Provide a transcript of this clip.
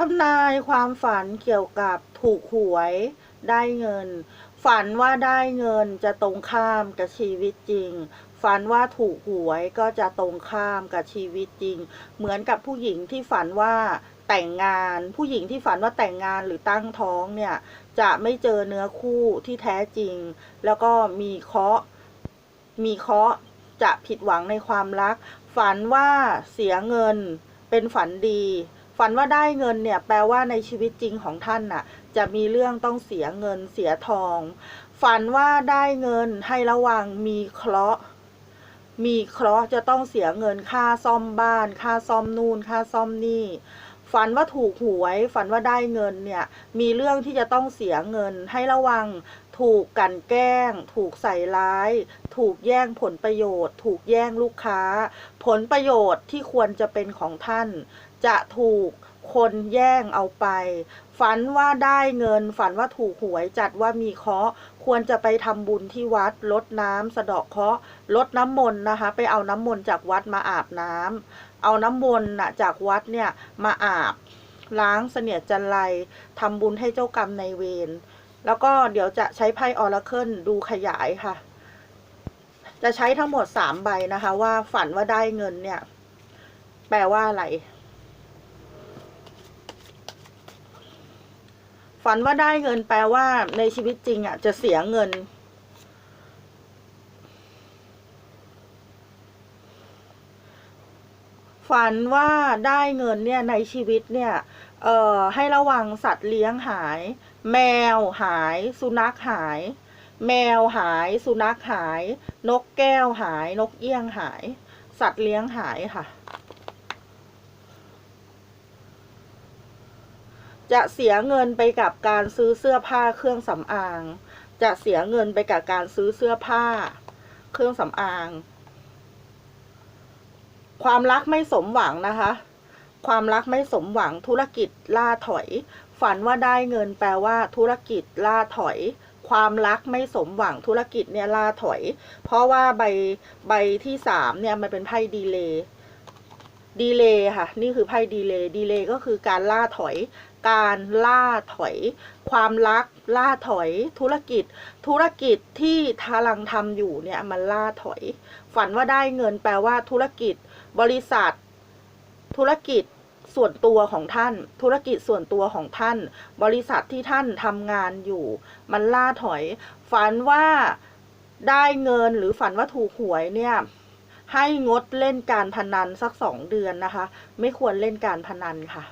ทำนายความฝันเกี่ยวกับถูกหวยได้เงิน ฝันว่าได้เงินจะตรงข้ามกับชีวิตจริง ฝันว่าถูกหวยก็จะตรงข้ามกับชีวิตจริง เหมือนกับผู้หญิงที่ฝันว่าแต่งงานผู้หญิงที่ฝันว่าแต่งงานหรือตั้งท้องเนี่ย จะไม่เจอเนื้อคู่ที่แท้จริง แล้วก็มีเคาะมีเคาะจะผิดหวังในความรัก ฝันว่าเสียเงินเป็นฝันดี ฝันว่าได้เงินเนี่ยแปลว่าในชีวิตจริงของท่านน่ะ จะมีเรื่องต้องเสียเงินเสียทอง ฝันว่าได้เงินให้ระวังมีเคราะห์มีเคราะห์จะต้องเสียเงินค่าซ่อมบ้าน ค่าซ่อมนู่นค่าซ่อมนี่ ฝันว่าถูกหวย ฝันว่าได้เงินเนี่ย มีเรื่องที่จะต้องเสียเงินให้ระวัง ถูกกันแกล้ง ถูกใส่ร้าย ถูกแย่งผลประโยชน์ ถูกแย่งลูกค้า ผลประโยชน์ที่ควรจะเป็นของท่าน จะถูกคนแย่งเอาไป ฝันว่าได้เงิน ฝันว่าถูกหวยจัดว่ามีเคราะห์ ควรจะไปทำบุญที่วัดลดน้ำสะเดาะเคราะห์ลดน้ำมนต์นะคะ ไปเอาน้ำมนต์จากวัดมาอาบน้ำเอาน้ำมนต์นะจากวัดเนี่ยมาอาบ ล้างเสนียดจันไรทำบุญให้เจ้ากรรมในเวรแล้วก็เดี๋ยวจะใช้ไพ่ออราเคิลดูขยายค่ะ จะใช้ทั้งหมดสามใบนะคะ ว่าฝันว่าได้เงินเนี่ย แปลว่าอะไร ฝันว่าได้เงินแปลว่า ในชีวิตจริงอะ จะเสียเงิน ฝันว่าได้เงินเนี่ยในชีวิตเนี่ย เอ่อให้ระวังสัตว์เลี้ยงหาย แมวหาย สุนัขหาย แมวหาย สุนัขหาย นกแก้วหาย นกเอี้ยงหาย สัตว์เลี้ยงหายค่ะ จะเสียเงินไปกับการซื้อเสื้อผ้าเครื่องสำอาง จะเสียเงินไปกับการซื้อเสื้อผ้า เครื่องสำอาง ความรักไม่สมหวังนะคะ ความรักไม่สมหวังธุรกิจล่าถอย ฝันว่าได้เงินแปลว่าธุรกิจล่าถอยความรักไม่สมหวังธุรกิจเนี่ยล่าถอย เพราะว่าใบใบที่สามเนี่ยมันเป็นไพ่ดีเลย์ ดีเลย์ค่ะ นี่คือไพ่ดีเลย์ดีเลย์ก็คือการล่าถอย การล่าถอย ความรัก ล่าถอย ธุรกิจ ธุรกิจที่ทาลังทำอยู่เนี่ยมันล่าถอย ฝันว่าได้เงินแปลว่าธุรกิจ บริษัท ธุรกิจส่วนตัวของท่าน ธุรกิจส่วนตัวของท่าน บริษัทที่ท่านทำงานอยู่ มันล่าถอย ฝันว่าได้เงินหรือฝันว่าถูกหวยเนี่ย ให้งดเล่นการพนันสักสองเดือนนะคะ ไม่ควรเล่นการพนันค่ะ